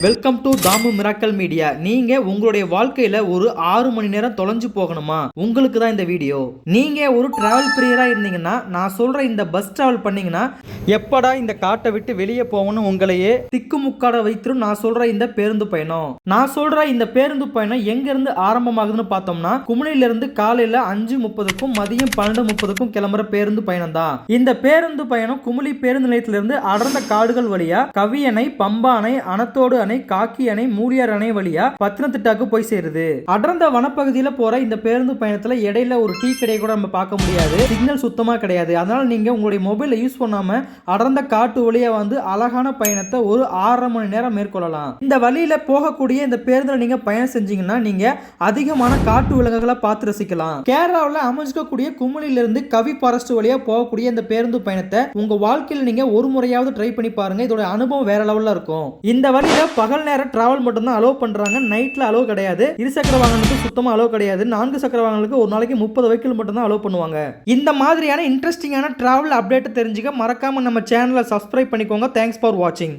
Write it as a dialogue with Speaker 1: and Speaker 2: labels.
Speaker 1: Welcome to Damu miracle media நீங்க உங்களுடைய வாழ்க்கையில ஒரு ஆறு மணி நேரம் தொலைஞ்சு போகணுமா? உங்களுக்கு தான் இந்த வீடியோ. நீங்க ஒரு டிராவல் பிரியரா இருந்தீங்கன்னா நான் சொல்ற இந்த பஸ் டிராவல் பண்ணீங்கன்னா எப்படா இந்த காட்டை விட்டு வெளியே போகணும் உங்களையே திக்குமுக்காட வைத்திரும் நான் சொல்ற இந்த பேருந்து பயணம். நான் சொல்ற இந்த பேருந்து பயணம் எங்க இருந்து ஆரம்பமாகுதுன்னு பார்த்தோம்னா குமுனையில இருந்து காலையில அஞ்சு முப்பதுக்கும் மதியம் பன்னெண்டு முப்பதுக்கும் கிளம்புற பேருந்து பயணம் தான் இந்த பேருந்து பயணம் குமுளி பேருந்து நிலையத்திலிருந்து அடர்ந்த காடுகள் வழியா கவியனை பம்பானை அனத்தோடு அணை காக்கி அணை மூலியார் அணை வழியா பத்தனத்திட்டாக்கு போய் சேருது. அடர்ந்த வனப்பகுதியில போற இந்த பேருந்து பயணத்துல இடையில ஒரு டீ கடையை கூட நம்ம பார்க்க முடியாது. சிக்னல் சுத்தமா கிடையாது. அதனால நீங்க உங்களுடைய மொபைலை யூஸ் பண்ணாம அடர்ந்த காட்டு வழியா வந்து அழகான பயணத்தை ஒரு ஆறரை மணி நேரம் மேற்கொள்ளலாம். இந்த வழியில போகக்கூடிய இந்த பேருந்துல நீங்க பயணம் செஞ்சீங்கன்னா நீங்க அதிகமான காட்டு விலங்குகளை பார்த்து ரசிக்கலாம். கேரளாவில் அமைஞ்சிக்கக்கூடிய குமுளிலிருந்து கவி ஃபாரஸ்ட் வழியா போகக்கூடிய இந்த பேருந்து பயணத்தை உங்க வாழ்க்கையில் நீங்க ஒரு முறையாவது ட்ரை பண்ணி பாருங்க. இதோட அனுபவம் வேற லெவல்ல இருக்கும். இந்த வழியில பகல் நேரம் டிராவல் மட்டும்தான் அலோவ் பண்றாங்க. நைட்ல அலோவ் கிடையாது. இருசக்கர வாகனத்துக்கு சுத்தமா அலோவ் கிடையாது. நான்கு சக்கர வாகனங்களுக்கு ஒரு நாளைக்கு முப்பது வெஹிக்கிள் மட்டும்தான் அலோவ் பண்ணுவாங்க. இந்த மாதிரியான இன்ட்ரெஸ்டிங்கான டிராவல் அப்டேட் தெரிஞ்சுக்க மறக்காம நம்ம சேனலை சப்ஸ்கிரைப் பண்ணிக்கோங்க. தேங்க்ஸ் ஃபார் வாட்சிங்